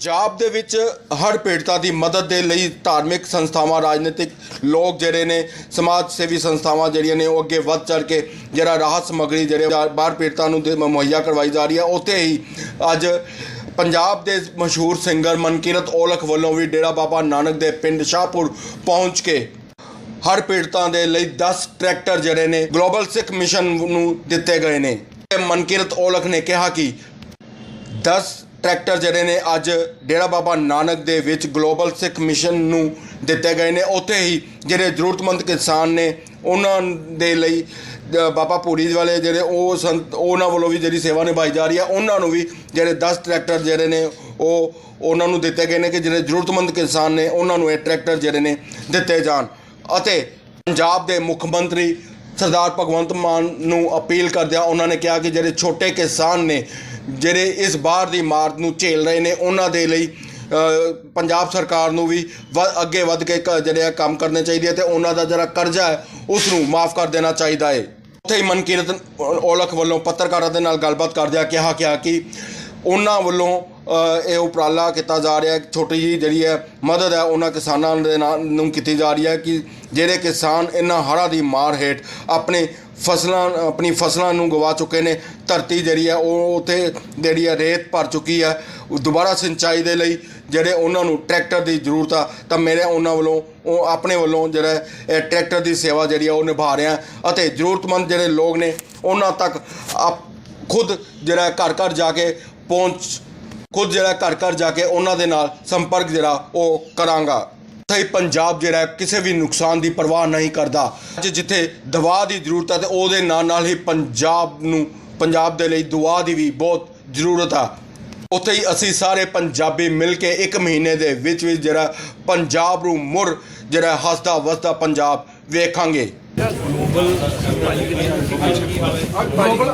ਪੰਜਾਬ ਦੇ ਵਿੱਚ ਹਰ ਪੀੜਤਾਂ ਦੀ ਮਦਦ ਦੇ ਲਈ ਧਾਰਮਿਕ ਸੰਸਥਾਵਾਂ, ਰਾਜਨੀਤਿਕ ਲੋਕ ਜਿਹੜੇ ਨੇ ਸਮਾਜ ਸੇਵੀ ਸੰਸਥਾਵਾਂ ਜਿਹੜੀਆਂ ਨੇ ਉਹ ਅੱਗੇ ਵੱਧ ਚੜ ਕੇ ਜਿਹੜਾ ਰਾਹਤ ਸਮੱਗਰੀ ਜਿਹੜੇ ਬਾਹਰ ਪੀੜਤਾਂ ਨੂੰ ਦੇ ਮੁਹੱਈਆ ਕਰਵਾਈ ਜਾ ਰਹੀ ਹੈ ਉੱਥੇ ਹੀ ਅੱਜ ਪੰਜਾਬ ਦੇ ਮਸ਼ਹੂਰ ਸਿੰਗਰ ਮਨਕੀਰਤ ਔਲਖ ਵੱਲੋਂ ਵੀ ਡੇਰਾ ਬਾਬਾ ਨਾਨਕ ਦੇ ਪਿੰਡ ਸ਼ਾਹਪੁਰ ਪਹੁੰਚ ਕੇ ਹਰ ਪੀੜਤਾਂ ਦੇ ਲਈ 10 ਟਰੈਕਟਰ ਜਿਹੜੇ ਨੇ ਗਲੋਬਲ ਸਿੱਖ ਮਿਸ਼ਨ ਨੂੰ ਦਿੱਤੇ ਗਏ ਨੇ। ਮਨਕੀਰਤ ਔਲਖ ਨੇ ਕਿਹਾ ਕਿ 10 ਟਰੈਕਟਰ ਜਿਹੜੇ ਨੇ ਅੱਜ ਡੇਰਾ ਬਾਬਾ ਨਾਨਕ ਦੇ ਵਿੱਚ ਗਲੋਬਲ ਸਿੱਖ ਮਿਸ਼ਨ ਨੂੰ ਦਿੱਤੇ ਗਏ ਨੇ। ਉੱਥੇ ਹੀ ਜਿਹੜੇ ਜ਼ਰੂਰਤਮੰਦ ਕਿਸਾਨ ਨੇ, ਉਹਨਾਂ ਦੇ ਲਈ ਬਾਬਾ ਪੂਰੀ ਵਾਲੇ ਜਿਹੜੇ ਉਹ ਸੰਤ, ਉਹਨਾਂ ਵੱਲੋਂ ਵੀ ਜਿਹੜੀ ਸੇਵਾ ਨਿਭਾਈ ਜਾ ਰਹੀ ਹੈ ਉਹਨਾਂ ਨੂੰ ਵੀ ਜਿਹੜੇ 10 ਟਰੈਕਟਰ ਜਿਹੜੇ ਨੇ, ਉਹ ਉਹਨਾਂ ਨੂੰ ਦਿੱਤੇ ਗਏ ਨੇ ਕਿ ਜਿਹੜੇ ਜ਼ਰੂਰਤਮੰਦ ਕਿਸਾਨ ਨੇ, ਉਹਨਾਂ ਨੂੰ ਇਹ ਟਰੈਕਟਰ ਜਿਹੜੇ ਨੇ ਦਿੱਤੇ ਜਾਣ। ਅਤੇ ਪੰਜਾਬ ਦੇ ਮੁੱਖ ਮੰਤਰੀ ਸਰਦਾਰ ਭਗਵੰਤ ਮਾਨ ਨੂੰ ਅਪੀਲ ਕਰਦਿਆਂ ਉਹਨਾਂ ਨੇ ਕਿਹਾ ਕਿ ਜਿਹੜੇ ਛੋਟੇ ਕਿਸਾਨ ਨੇ ਜਿਹੜੇ ਇਸ ਬਾਹਰ ਦੀ ਮਾਰ ਨੂੰ ਝੇਲ ਰਹੇ ਨੇ, ਉਹਨਾਂ ਦੇ ਲਈ ਪੰਜਾਬ ਸਰਕਾਰ ਨੂੰ ਵੀ ਵ- ਅੱਗੇ ਵੱਧ ਕੇ ਕ- ਜਿਹੜੇ ਆ ਕੰਮ ਕਰਨੇ ਚਾਹੀਦੇ ਆ ਤੇ ਉਹਨਾਂ ਦਾ ਜਿਹੜਾ ਕਰਜ਼ਾ ਹੈ ਉਸ ਨੂੰ ਮਾਫ ਕਰ ਦੇਣਾ ਚਾਹੀਦਾ ਹੈ। ਉੱਥੇ ਹੀ ਮਨਕੀਰਤ ਔਲਖ ਵੱਲੋਂ ਪੱਤਰਕਾਰਾਂ ਦੇ ਨਾਲ ਗੱਲਬਾਤ ਕਰਦਿਆਂ ਕਿਹਾ ਕਿਹਾ ਕਿ ਉਹਨਾਂ ਵੱਲੋਂ ਇਹ ਉਪਰਾਲਾ ਕੀਤਾ ਜਾ ਰਿਹਾ ਛੋਟੀ ਜਿਹੀ ਜਿਹੜੀ ਹੈ ਮਦਦ ਹੈ, ਉਹਨਾਂ ਕਿਸਾਨਾਂ ਦੇ ਨਾਲ ਨੂੰ ਕੀਤੀ ਜਾ ਰਹੀ ਹੈ ਕਿ ਜਿਹੜੇ ਕਿਸਾਨ ਇਹਨਾਂ ਹੜ੍ਹਾਂ ਦੀ ਮਾਰ ਹੇਠ ਆਪਣੇ ਫਸਲਾਂ, ਆਪਣੀ ਫਸਲਾਂ ਨੂੰ ਗਵਾ ਚੁੱਕੇ ਨੇ। ਧਰਤੀ ਜਿਹੜੀ ਆ, ਉਹ ਉੱਥੇ ਜਿਹੜੀ ਆ, ਰੇਤ ਭਰ ਚੁੱਕੀ ਹੈ ਦੁਬਾਰਾ ਸਿੰਚਾਈ ਦੇ ਲਈ ਜਿਹੜੇ ਉਹਨਾਂ ਨੂੰ ਟਰੈਕਟਰ ਦੀ ਜ਼ਰੂਰਤ ਆ, ਤਾਂ ਮੇਰੇ ਉਹਨਾਂ ਵੱਲੋਂ, ਉਹ ਆਪਣੇ ਵੱਲੋਂ ਜਿਹੜਾ, ਇਹ ਟਰੈਕਟਰ ਦੀ ਸੇਵਾ ਜਿਹੜੀ ਆ, ਉਹ ਨਿਭਾ ਰਿਹਾ ਅਤੇ ਜ਼ਰੂਰਤਮੰਦ ਜਿਹੜੇ ਲੋਕ ਨੇ, ਉਹਨਾਂ ਤੱਕ ਆਪ ਖੁਦ ਜਿਹੜਾ ਘਰ ਘਰ ਜਾ ਕੇ ਪਹੁੰਚ, ਖੁਦ ਜਿਹੜਾ ਘਰ ਘਰ ਜਾ ਕੇ ਉਹਨਾਂ ਦੇ ਨਾਲ ਸੰਪਰਕ ਜਿਹੜਾ, ਉਹ ਕਰਾਂਗਾ। ਸਹੀ ਪੰਜਾਬ ਜਿਹੜਾ ਹੈ, ਕਿਸੇ ਵੀ ਨੁਕਸਾਨ ਦੀ ਪਰਵਾਹ ਨਹੀਂ ਕਰਦਾ। ਅੱਜ ਜਿੱਥੇ ਦਵਾ ਦੀ ਜ਼ਰੂਰਤ ਹੈ ਤੇ ਉਹਦੇ ਨਾਲ ਨਾਲ ਹੀ ਪੰਜਾਬ ਨੂੰ ਪੰਜਾਬ ਦੇ ਲਈ ਦੁਆ ਦੀ ਵੀ ਬਹੁਤ ਜ਼ਰੂਰਤ ਆ। ਉੱਥੇ ਹੀ ਅਸੀਂ ਸਾਰੇ ਪੰਜਾਬੀ ਮਿਲ ਕੇ ਇੱਕ ਮਹੀਨੇ ਦੇ ਵਿੱਚ ਵਿੱਚ ਜਿਹੜਾ ਪੰਜਾਬ ਨੂੰ ਮੁਰ ਜਿਹੜਾ ਹੱਸਦਾ ਵਸਦਾ ਪੰਜਾਬ ਵੇਖਾਂਗੇ। ਗਲੋਬਲ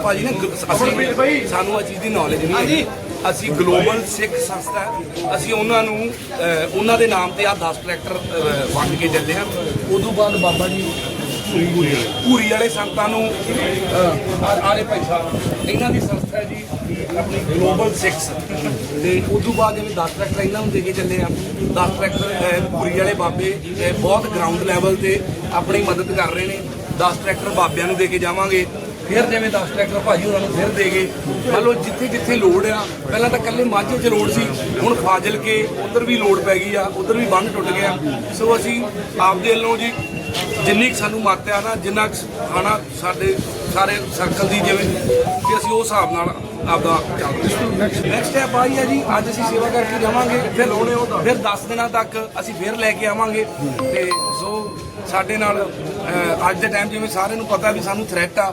ਭਾਜੀ ਨੇ ਸਾਨੂੰ ਆ ਚੀਜ਼ ਦੀ ਨੌਲੇਜ ਨਹੀਂ ਹੈ ਅਸੀਂ ਗਲੋਬਲ ਸਿੱਖ ਸੰਸਥਾ ਹੈ। ਅਸੀਂ ਉਹਨਾਂ ਨੂੰ ਅਹ, ਉਹਨਾਂ ਦੇ ਨਾਮ ਤੇ ਆ 10 ਟਰੈਕਟਰ ਅਹ, ਵੰਡ ਕੇ ਚੱਲੇ ਹਾਂ। ਉਦੋਂ ਬਾਅਦ ਬਾਬਾ ਜੀ ਪੂਰੀ ਵਾਲੇ ਸੰਤਾਂ ਨੂੰ ਅਹ, ਆਲੇ ਭਾਈ ਸਾਹਿਬ। ਇਹਨਾਂ ਦੀ ਸੰਸਥਾ ਹੈ ਜੀ ਆਪਣੀ ਗਲੋਬਲ ਸਿੱਖਸ ਤੇ ਉਦੋਂ ਬਾਅਦ ਜਿਵੇਂ 10 ਟਰੈਕਟਰ ਇਹਨਾਂ ਨੂੰ ਦੇ ਕੇ ਚੱਲੇ ਆ 10 ਟਰੈਕਟਰ ਅਹ, ਪੂਰੀ ਵਾਲੇ ਬਾਬੇ ਅਹ, ਬਹੁਤ ਗਰਾਊਂਡ ਲੈਵਲ ਤੇ ਆਪਣੀ ਮਦਦ ਕਰ ਰਹੇ ਨੇ। 10 ਟਰੈਕਟਰ ਬਾਬਿਆਂ ਨੂੰ ਦੇ ਕੇ ਜਾਵਾਂਗੇ। ਫਿਰ ਜਿਵੇਂ 10 ਟਰੈਕਟਰ ਭਾਜੀ ਉਹਨਾਂ ਨੂੰ ਫਿਰ ਦੇ ਗਏ। ਮੰਨ ਲਓ ਜਿੱਥੇ ਜਿੱਥੇ ਲੋੜ ਆ ਪਹਿਲਾਂ ਤਾਂ ਇਕੱਲੇ ਮਾਝੇ 'ਚ ਲੋੜ ਸੀ ਹੁਣ ਫਾਜ਼ਿਲ ਕੇ ਉਧਰ ਵੀ ਲੋੜ ਪੈ ਗਈ ਆ ਉਧਰ ਵੀ ਬੰਨ ਟੁੱਟ ਗਿਆ। ਸੋ ਅਸੀਂ ਆਪਦੇ ਵੱਲੋਂ ਜੀ ਜਿੰਨੀ ਕੁ ਸਾਨੂੰ ਮੱਤ ਆ ਨਾ ਜਿੰਨਾ ਕੁ ਖਾਣਾ ਸਾਡੇ ਸਾਰੇ ਸਰਕਲ ਦੀ ਜਿਵੇਂ ਕਿ ਅਸੀਂ ਉਸ ਹਿਸਾਬ ਨਾਲ ਆਪਦਾ ਚੱਲਦੇ ਨੈਕਸਟ ਸਟੈਪ ਆਈ ਹੈ ਜੀ ਅੱਜ ਅਸੀਂ ਸੇਵਾ ਕਰਕੇ ਜਾਵਾਂਗੇ ਫਿਰ ਫਿਰ 10 ਦਿਨਾਂ ਤੱਕ ਅਸੀਂ ਫਿਰ ਲੈ ਕੇ ਆਵਾਂਗੇ। ਤੇ ਸੋ ਸਾਡੇ ਨਾਲ ਅੱਜ ਦੇ ਟਾਈਮ ਜਿਵੇਂ ਸਾਰਿਆਂ ਨੂੰ ਪਤਾ ਵੀ ਸਾਨੂੰ ਥ੍ਰੈਟ ਆ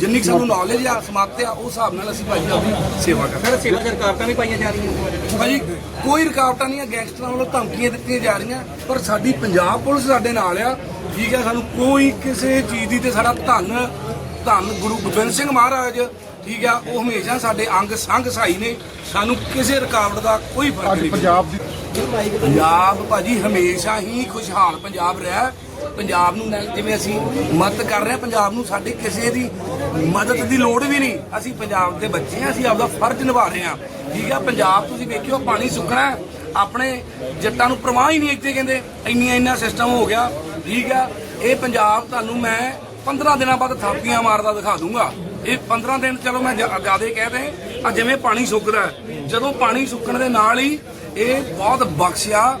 ਜਿੰਨੀ ਕੁ ਸਾਨੂੰ ਨੌਲੇਜ ਆ ਸਮਾਪਤ ਆ ਉਸ ਹਿਸਾਬ ਨਾਲ ਅਸੀਂ ਭਾਈ ਆਪਦੀ ਸੇਵਾ ਕਰਦੇ ਹਾਂ। ਸੇਵਾ ਰੁਕਾਵਟਾਂ ਵੀ ਪਾਈਆਂ ਜਾ ਰਹੀਆਂ ਭਾਜੀ ਕੋਈ ਰੁਕਾਵਟਾਂ ਨਹੀਂ ਆ ਗੈਂਗਸਟਰਾਂ ਵੱਲੋਂ ਧਮਕੀਆਂ ਦਿੱਤੀਆਂ ਜਾ ਰਹੀਆਂ ਪਰ ਸਾਡੀ ਪੰਜਾਬ ਪੁਲਿਸ ਸਾਡੇ ਨਾਲ ਆ। ਠੀਕ ਆ ਸਾਨੂੰ ਕੋਈ ਕਿਸੇ ਚੀਜ਼ ਦੀ ਤੇ ਸਾਡਾ ਧੰਨ ਧੰਨ ਗੁਰੂ ਗੋਬਿੰਦ ਸਿੰਘ ਮਹਾਰਾਜ ਠੀਕ ਆ ਉਹ ਹਮੇਸ਼ਾ ਸਾਡੇ ਅੰਗ ਸੰਗ ਸਹਾਈ ਨੇ। ਸਾਨੂੰ ਕਿਸੇ ਰੁਕਾਵਟ ਦਾ ਕੋਈ ਫ਼ਰਕ ਨਹੀਂ। ਪੰਜਾਬ ਦੀ ਪੰਜਾਬ ਭਾਜੀ ਹਮੇਸ਼ਾ ਹੀ ਖੁਸ਼ਹਾਲ ਪੰਜਾਬ ਰਿਹਾ। ਹੈ। ਪੰਜਾਬ ਨੂੰ ਜਿਵੇਂ ਅਸੀਂ ਮਦਦ ਕਰ ਰਹੇ ਹਾਂ, ਪੰਜਾਬ ਨੂੰ ਸਾਡੇ ਕਿਸੇ ਦੀ ਮਦਦ ਦੀ ਲੋੜ ਵੀ ਨਹੀਂ। ਅਸੀਂ ਪੰਜਾਬ ਦੇ ਬੱਚੇ ਹਾਂ, ਅਸੀਂ ਆਪਦਾ ਫਰਜ਼ ਨਿਭਾ ਰਹੇ ਹਾਂ। ਠੀਕ ਆ, ਪੰਜਾਬ ਤੁਸੀਂ ਵੇਖਿਓ, ਪਾਣੀ ਸੁੱਕਣਾ ਆਪਣੇ ਜੱਟਾਂ ਨੂੰ ਪ੍ਰਵਾਹ ਹੀ ਨਹੀਂ ਇੱਥੇ ਕਹਿੰਦੇ। ਇੰਨੀਆਂ ਇੰਨਾ ਸਿਸਟਮ ਹੋ ਗਿਆ। ਠੀਕ ਆ, ਇਹ ਪੰਜਾਬ ਤੁਹਾਨੂੰ ਮੈਂ 15 ਦਿਨਾਂ ਬਾਅਦ ਥਾਪੀਆਂ ਮਾਰਦਾ ਦਿਖਾ ਦੂੰਗਾ। ਇਹ 15 ਦਿਨ ਚਲੋ ਮੈਂ ਜ਼ਿਆਦਾ ਕਹਿ ਦੇ। ਆ ਜਿਵੇਂ ਪਾਣੀ ਸੁੱਕਦਾ ਜਦੋਂ ਪਾਣੀ ਸੁੱਕਣ ਦੇ ਨਾਲ ਹੀ ਇਹ ਬਹੁਤ ਬਖਸ਼ਿਆ।